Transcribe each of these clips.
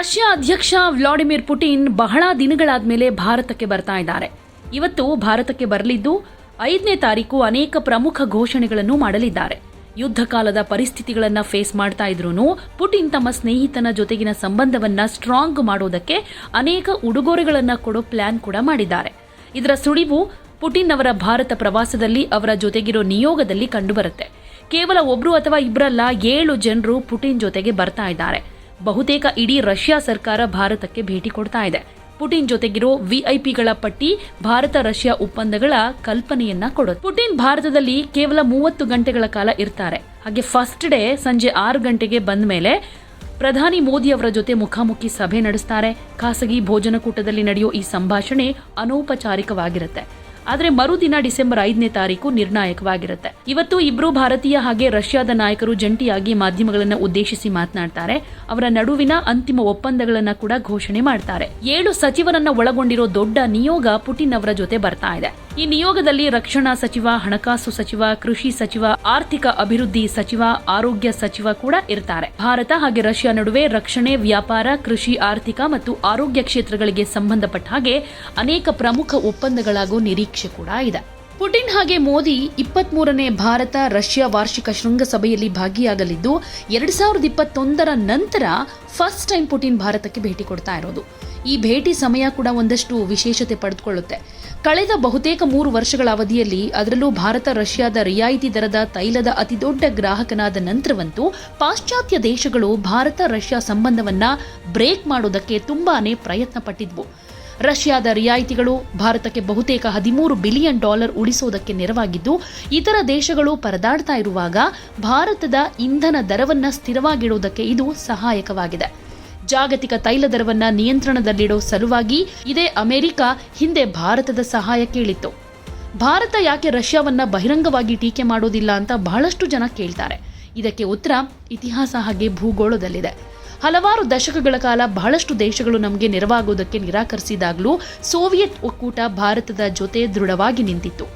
Russia ಅಧ್ಯಕ್ಷ Vladimir Putin ಬಹಳ ದಿನಗಳಾದ ಮೇಲೆ ಭಾರತಕ್ಕೆ ಬರ್ತಾ ಇದ್ದಾರೆ. ಇವತ್ತು ಭಾರತಕ್ಕೆ ಬರಲಿದ್ದು ಐದನೇ ತಾರೀಕು ಅನೇಕ ಪ್ರಮುಖ ಘೋಷಣೆಗಳನ್ನು ಮಾಡಲಿದ್ದಾರೆ. ಯುದ್ಧ ಕಾಲದ ಪರಿಸ್ಥಿತಿಗಳನ್ನು ಫೇಸ್ ಮಾಡ್ತಾ ಇದ್ರೂ ಪುಟಿನ್ ತಮ್ಮ ಸ್ನೇಹಿತನ ಜೊತೆಗಿನ ಸಂಬಂಧವನ್ನ ಸ್ಟ್ರಾಂಗ್ ಮಾಡೋದಕ್ಕೆ ಅನೇಕ ಉಡುಗೊರೆಗಳನ್ನು ಕೊಡೋ ಪ್ಲಾನ್ ಕೂಡ ಮಾಡಿದ್ದಾರೆ. ಇದರ ಸುಳಿವು ಪುಟಿನ್ ಅವರ ಭಾರತ ಪ್ರವಾಸದಲ್ಲಿ ಅವರ ಜೊತೆಗಿರೋ ನಿಯೋಗದಲ್ಲಿ ಕಂಡುಬರುತ್ತೆ. ಕೇವಲ ಒಬ್ರು ಅಥವಾ ಇಬ್ಬರಲ್ಲ ಏಳು ಜನರು ಪುಟಿನ್ ಜೊತೆಗೆ ಬರ್ತಾ ಇದ್ದಾರೆ. ಬಹುತೇಕ ಇಡೀ ರಷ್ಯಾ ಸರ್ಕಾರ ಭಾರತಕ್ಕೆ ಭೇಟಿ ಕೊಡ್ತಾ ಇದೆ. ಪುಟಿನ್ ಜೊತೆಗಿರೋ ವಿಐಪಿಗಳ ಪಟ್ಟಿ ಭಾರತ ರಷ್ಯಾ ಒಪ್ಪಂದಗಳ ಕಲ್ಪನೆಯನ್ನ ಕೊಡುತ್ತೆ. ಪುಟಿನ್ ಭಾರತದಲ್ಲಿ ಕೇವಲ ಮೂವತ್ತು ಗಂಟೆಗಳ ಕಾಲ ಇರ್ತಾರೆ. ಹಾಗೆ ಫಸ್ಟ್ ಡೇ ಸಂಜೆ ಆರು ಗಂಟೆಗೆ ಬಂದ ಮೇಲೆ ಪ್ರಧಾನಿ ಮೋದಿ ಅವರ ಜೊತೆ ಮುಖಾಮುಖಿ ಸಭೆ ನಡೆಸ್ತಾರೆ. ಖಾಸಗಿ ಭೋಜನಕೂಟದಲ್ಲಿ ನಡೆಯೋ ಈ ಸಂಭಾಷಣೆ ಅನೌಪಚಾರಿಕವಾಗಿರುತ್ತೆ. ಆದರೆ ಮರುದಿನ ಡಿಸೆಂಬರ್ ಐದನೇ ತಾರೀಕು ನಿರ್ಣಾಯಕವಾಗಿರುತ್ತೆ. ಇವತ್ತು ಇಬ್ರು ಭಾರತೀಯ ಹಾಗೆ ರಷ್ಯಾದ ನಾಯಕರು ಜಂಟಿಯಾಗಿ ಮಾಧ್ಯಮಗಳನ್ನು ಉದ್ದೇಶಿಸಿ ಮಾತನಾಡ್ತಾರೆ. ಅವರ ನಡುವಿನ ಅಂತಿಮ ಒಪ್ಪಂದಗಳನ್ನ ಕೂಡ ಘೋಷಣೆ ಮಾಡ್ತಾರೆ. ಏಳು ಸಚಿವರನ್ನ ಒಳಗೊಂಡಿರೋ ದೊಡ್ಡ ನಿಯೋಗ ಪುಟಿನ್ ಅವರ ಜೊತೆ ಬರ್ತಾ ಇದೆ. ಈ ನಿಯೋಗದಲ್ಲಿ ರಕ್ಷಣಾ ಸಚಿವ, ಹಣಕಾಸು ಸಚಿವ, ಕೃಷಿ ಸಚಿವ, ಆರ್ಥಿಕ ಅಭಿವೃದ್ಧಿ ಸಚಿವ, ಆರೋಗ್ಯ ಸಚಿವ ಕೂಡ ಇರ್ತಾರೆ. ಭಾರತ ಹಾಗೆ ರಷ್ಯಾ ನಡುವೆ ರಕ್ಷಣೆ, ವ್ಯಾಪಾರ, ಕೃಷಿ, ಆರ್ಥಿಕ ಮತ್ತು ಆರೋಗ್ಯ ಕ್ಷೇತ್ರಗಳಿಗೆ ಸಂಬಂಧಪಟ್ಟ ಹಾಗೆ ಅನೇಕ ಪ್ರಮುಖ ಒಪ್ಪಂದಗಳಾಗೋ ನಿರೀಕ್ಷೆ ಕೂಡ ಇದೆ. ಪುಟಿನ್ ಹಾಗೆ ಮೋದಿ ಇಪ್ಪತ್ತ್ ಮೂರನೇ ಭಾರತ ರಷ್ಯಾ ವಾರ್ಷಿಕ ಶೃಂಗಸಭೆಯಲ್ಲಿ ಭಾಗಿಯಾಗಲಿದ್ದು, ಎರಡ್ ಸಾವಿರದ ಇಪ್ಪತ್ತೊಂದರ ನಂತರ ಫಸ್ಟ್ ಟೈಮ್ ಪುಟಿನ್ ಭಾರತಕ್ಕೆ ಭೇಟಿ ಕೊಡ್ತಾ ಇರೋದು. ಈ ಭೇಟಿ ಸಮಯ ಕೂಡ ಒಂದಷ್ಟು ವಿಶೇಷತೆ ಪಡೆದುಕೊಳ್ಳುತ್ತೆ. ಕಳೆದ ಬಹುತೇಕ ಮೂರು ವರ್ಷಗಳ ಅವಧಿಯಲ್ಲಿ ಅದರಲ್ಲೂ ಭಾರತ ರಷ್ಯಾದ ರಿಯಾಯಿತಿ ದರದ ತೈಲದ ಅತಿದೊಡ್ಡ ಗ್ರಾಹಕನಾದ ನಂತರವಂತೂ ಪಾಶ್ಚಾತ್ಯ ದೇಶಗಳು ಭಾರತ ರಷ್ಯಾ ಸಂಬಂಧವನ್ನ ಬ್ರೇಕ್ ಮಾಡೋದಕ್ಕೆ ತುಂಬಾನೇ ಪ್ರಯತ್ನ ಪಟ್ಟಿದ್ವು ರಷ್ಯಾದ ರಿಯಾಯಿತಿಗಳು ಭಾರತಕ್ಕೆ ಬಹುತೇಕ ಹದಿಮೂರು ಬಿಲಿಯನ್ ಡಾಲರ್ ಉಳಿಸೋದಕ್ಕೆ ನೆರವಾಗಿದ್ದು, ಇತರ ದೇಶಗಳು ಪರದಾಡ್ತಾ ಇರುವಾಗ ಭಾರತದ ಇಂಧನ ದರವನ್ನು ಸ್ಥಿರವಾಗಿಡೋದಕ್ಕೆ ಇದು ಸಹಾಯಕವಾಗಿದೆ. ಜಾಗತಿಕ ತೈಲ ದರವನ್ನು ನಿಯಂತ್ರಣದಲ್ಲಿಡೋ ಸಲುವಾಗಿ ಇದೇ ಅಮೆರಿಕ ಹಿಂದೆ ಭಾರತದ ಸಹಾಯ ಕೇಳಿತ್ತು. ಭಾರತ ಯಾಕೆ ರಷ್ಯಾವನ್ನ ಬಹಿರಂಗವಾಗಿ ಟೀಕೆ ಮಾಡೋದಿಲ್ಲ ಅಂತ ಬಹಳಷ್ಟು ಜನ ಕೇಳ್ತಾರೆ. ಇದಕ್ಕೆ ಉತ್ತರ ಇತಿಹಾಸ ಹಾಗೆ ಭೂಗೋಳದಲ್ಲಿದೆ. ಹಲವಾರು ದಶಕಗಳ ಕಾಲ ಬಹಳಷ್ಟು ದೇಶಗಳು ನಮಗೆ ನೆರವಾಗುವುದಕ್ಕೆ ನಿರಾಕರಿಸಿದಾಗಲೂ ಸೋವಿಯತ್ ಒಕ್ಕೂಟ ಭಾರತದ ಜೊತೆ ದೃಢವಾಗಿ ನಿಂತಿತ್ತು.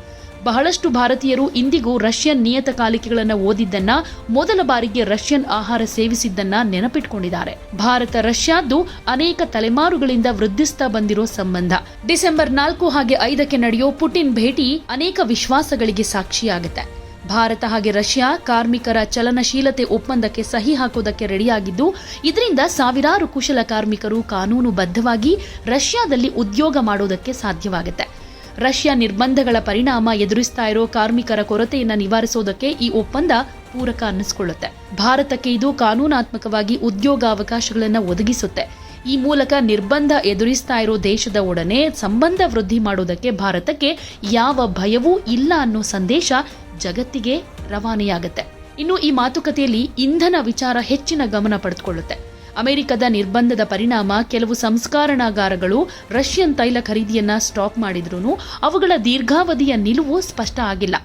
ಬಹಳಷ್ಟು ಭಾರತೀಯರು ಇಂದಿಗೂ ರಷ್ಯನ್ ನಿಯತಕಾಲಿಕೆಗಳನ್ನು ಓದಿದ್ದನ್ನ, ಮೊದಲ ಬಾರಿಗೆ ರಷ್ಯನ್ ಆಹಾರ ಸೇವಿಸಿದ್ದನ್ನ ನೆನಪಿಟ್ಕೊಂಡಿದ್ದಾರೆ. ಭಾರತ ರಷ್ಯಾದ್ದು ಅನೇಕ ತಲೆಮಾರುಗಳಿಂದ ವೃದ್ಧಿಸ್ತಾ ಬಂದಿರೋ ಸಂಬಂಧ. ಡಿಸೆಂಬರ್ ನಾಲ್ಕು ಹಾಗೆ ಐದಕ್ಕೆ ನಡೆಯೋ ಪುಟಿನ್ ಭೇಟಿ ಅನೇಕ ವಿಶ್ವಾಸಗಳಿಗೆ ಸಾಕ್ಷಿಯಾಗುತ್ತೆ. ಭಾರತ ಹಾಗೆ ರಷ್ಯಾ ಕಾರ್ಮಿಕರ ಚಲನಶೀಲತೆ ಒಪ್ಪಂದಕ್ಕೆ ಸಹಿ ಹಾಕೋದಕ್ಕೆ ರೆಡಿಯಾಗಿದ್ದು, ಇದರಿಂದ ಸಾವಿರಾರು ಕುಶಲ ಕಾರ್ಮಿಕರು ಕಾನೂನುಬದ್ಧವಾಗಿ ರಷ್ಯಾದಲ್ಲಿ ಉದ್ಯೋಗ ಮಾಡೋದಕ್ಕೆ ಸಾಧ್ಯವಾಗುತ್ತೆ. ರಷ್ಯಾ ನಿರ್ಬಂಧಗಳ ಪರಿಣಾಮ ಎದುರಿಸ್ತಾ ಇರೋ ಕಾರ್ಮಿಕರ ಕೊರತೆಯನ್ನು ನಿವಾರಿಸೋದಕ್ಕೆ ಈ ಒಪ್ಪಂದ ಪೂರಕ ಅನ್ನಿಸ್ಕೊಳ್ಳುತ್ತೆ. ಭಾರತಕ್ಕೆ ಇದು ಕಾನೂನಾತ್ಮಕವಾಗಿ ಉದ್ಯೋಗಾವಕಾಶಗಳನ್ನು ಒದಗಿಸುತ್ತೆ. ಈ ಮೂಲಕ ನಿರ್ಬಂಧ ಎದುರಿಸ್ತಾ ಇರೋ ದೇಶದ ಒಡನೆ ಸಂಬಂಧ ವೃದ್ಧಿ ಮಾಡೋದಕ್ಕೆ ಭಾರತಕ್ಕೆ ಯಾವ ಭಯವೂ ಇಲ್ಲ ಅನ್ನೋ ಸಂದೇಶ ಜಗತ್ತಿಗೆ ರವಾನೆಯಾಗುತ್ತೆ. ಇನ್ನು ಈ ಮಾತುಕತೆಯಲ್ಲಿ ಇಂಧನ ವಿಚಾರ ಹೆಚ್ಚಿನ ಗಮನ ಪಡೆದುಕೊಳ್ಳುತ್ತೆ. ಅಮೆರಿಕದ ನಿರ್ಬಂಧದ ಪರಿಣಾಮ ಕೆಲವು ಸಂಸ್ಕರಣಾಗಾರಗಳು ರಷ್ಯನ್ ತೈಲ ಖರೀದಿಯನ್ನ ಸ್ಟಾಪ್ ಮಾಡಿದ್ರೂ ಅವುಗಳ ದೀರ್ಘಾವಧಿಯ ನಿಲುವು ಸ್ಪಷ್ಟ ಆಗಿಲ್ಲ.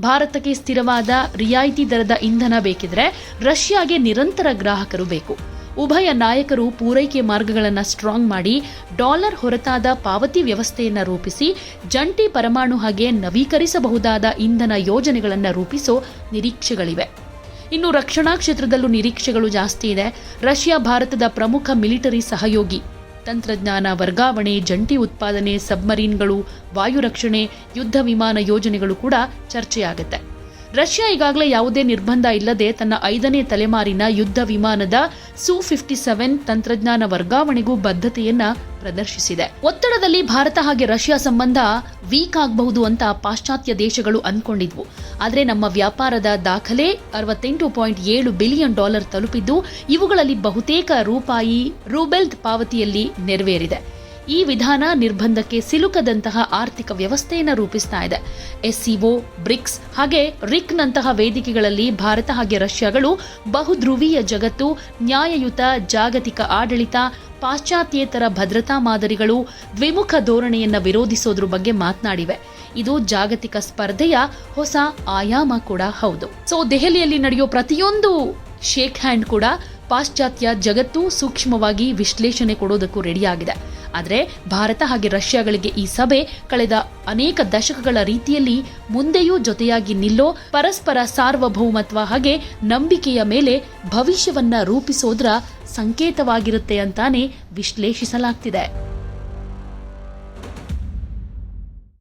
ಭಾರತಕ್ಕೆ ಸ್ಥಿರವಾದ ರಿಯಾಯಿತಿ ದರದ ಇಂಧನ ಬೇಕಿದ್ರೆ ರಷ್ಯಾಗೆ ನಿರಂತರ ಗ್ರಾಹಕರು ಬೇಕು. ಉಭಯ ನಾಯಕರು ಪೂರೈಕೆ ಮಾರ್ಗಗಳನ್ನು ಸ್ಟ್ರಾಂಗ್ ಮಾಡಿ ಡಾಲರ್ ಹೊರತಾದ ಪಾವತಿ ವ್ಯವಸ್ಥೆಯನ್ನು ರೂಪಿಸಿ, ಜಂಟಿ ಪರಮಾಣು ಹಾಗೆ ನವೀಕರಿಸಬಹುದಾದ ಇಂಧನ ಯೋಜನೆಗಳನ್ನು ರೂಪಿಸೋ ನಿರೀಕ್ಷೆಗಳಿವೆ. ಇನ್ನು ರಕ್ಷಣಾ ಕ್ಷೇತ್ರದಲ್ಲೂ ನಿರೀಕ್ಷೆಗಳು ಜಾಸ್ತಿ ಇದೆ. ರಷ್ಯಾ ಭಾರತದ ಪ್ರಮುಖ ಮಿಲಿಟರಿ ಸಹಯೋಗಿ, ತಂತ್ರಜ್ಞಾನ ವರ್ಗಾವಣೆ, ಜಂಟಿ ಉತ್ಪಾದನೆ, ಸಬ್ಮರೀನ್ಗಳು, ವಾಯು ರಕ್ಷಣೆ, ಯುದ್ಧ ವಿಮಾನ ಯೋಜನೆಗಳು ಕೂಡ ಚರ್ಚೆಯಾಗುತ್ತೆ. ರಷ್ಯಾ ಈಗಾಗಲೇ ಯಾವುದೇ ನಿರ್ಬಂಧ ಇಲ್ಲದೆ ತನ್ನ ಐದನೇ ತಲೆಮಾರಿನ ಯುದ್ಧ ವಿಮಾನದ ಸು ಫಿಫ್ಟಿ ಸೆವೆನ್ ತಂತ್ರಜ್ಞಾನ ವರ್ಗಾವಣೆಗೂ ಬದ್ಧತೆಯನ್ನ ಪ್ರದರ್ಶಿಸಿದೆ. ಒತ್ತಡದಲ್ಲಿ ಭಾರತ ಹಾಗೆ ರಷ್ಯಾ ಸಂಬಂಧ ವೀಕ್ ಆಗಬಹುದು ಅಂತ ಪಾಶ್ಚಾತ್ಯ ದೇಶಗಳು ಅನ್ಕೊಂಡಿದ್ವು. ಆದರೆ ನಮ್ಮ ವ್ಯಾಪಾರದ ದಾಖಲೆ ಅರವತ್ತೆಂಟು ಪಾಯಿಂಟ್ ಏಳು ಬಿಲಿಯನ್ ಡಾಲರ್ ತಲುಪಿದ್ದು, ಇವುಗಳಲ್ಲಿ ಬಹುತೇಕ ರೂಪಾಯಿ ರೂಬೆಲ್ ಪಾವತಿಯಲ್ಲಿ ನೆರವೇರಿದೆ. ಈ ವಿಧಾನ ನಿರ್ಬಂಧಕ್ಕೆ ಸಿಲುಕದಂತಹ ಆರ್ಥಿಕ ವ್ಯವಸ್ಥೆಯನ್ನು ರೂಪಿಸ್ತಾ ಇದೆ. ಎಸ್ಸಿಒ, ಬ್ರಿಕ್ಸ್ ಹಾಗೆ ರಿಕ್ನಂತಹ ವೇದಿಕೆಗಳಲ್ಲಿ ಭಾರತ ಹಾಗೆ ರಷ್ಯಾಗಳು ಬಹುಧ್ರುವೀಯ ಜಗತ್ತು, ನ್ಯಾಯಯುತ, ಜಾಗತಿಕ ಆಡಳಿತ, ಪಾಶ್ಚಾತ್ಯೇತರ ಭದ್ರತಾ ಮಾದರಿಗಳು, ದ್ವಿಮುಖ ಧೋರಣೆಯನ್ನು ವಿರೋಧಿಸೋದ್ರ ಬಗ್ಗೆ ಮಾತನಾಡಿವೆ. ಇದು ಜಾಗತಿಕ ಸ್ಪರ್ಧೆಯ ಹೊಸ ಆಯಾಮ ಕೂಡ ಹೌದು. ಸೊ ದೆಹಲಿಯಲ್ಲಿ ನಡೆಯೋ ಪ್ರತಿಯೊಂದು ಶೇಕ್ ಹ್ಯಾಂಡ್ ಕೂಡ ಪಾಶ್ಚಾತ್ಯ ಜಗತ್ತು ಸೂಕ್ಷ್ಮವಾಗಿ ವಿಶ್ಲೇಷಣೆ ಕೊಡೋದಕ್ಕೂ ರೆಡಿಯಾಗಿದೆ. ಆದರೆ ಭಾರತ ಹಾಗೆ ರಷ್ಯಾಗಳಿಗೆ ಈ ಸಭೆ ಕಳೆದ ಅನೇಕ ದಶಕಗಳ ರೀತಿಯಲ್ಲಿ ಮುಂದೆಯೂ ಜೊತೆಯಾಗಿ ನಿಲ್ಲೋ ಪರಸ್ಪರ ಸಾರ್ವಭೌಮತ್ವ ಹಾಗೆ ನಂಬಿಕೆಯ ಮೇಲೆ ಭವಿಷ್ಯವನ್ನ ರೂಪಿಸೋದ್ರ ಸಂಕೇತವಾಗಿರುತ್ತೆ ಅಂತಾನೆ ವಿಶ್ಲೇಷಿಸಲಾಗ್ತಿದೆ.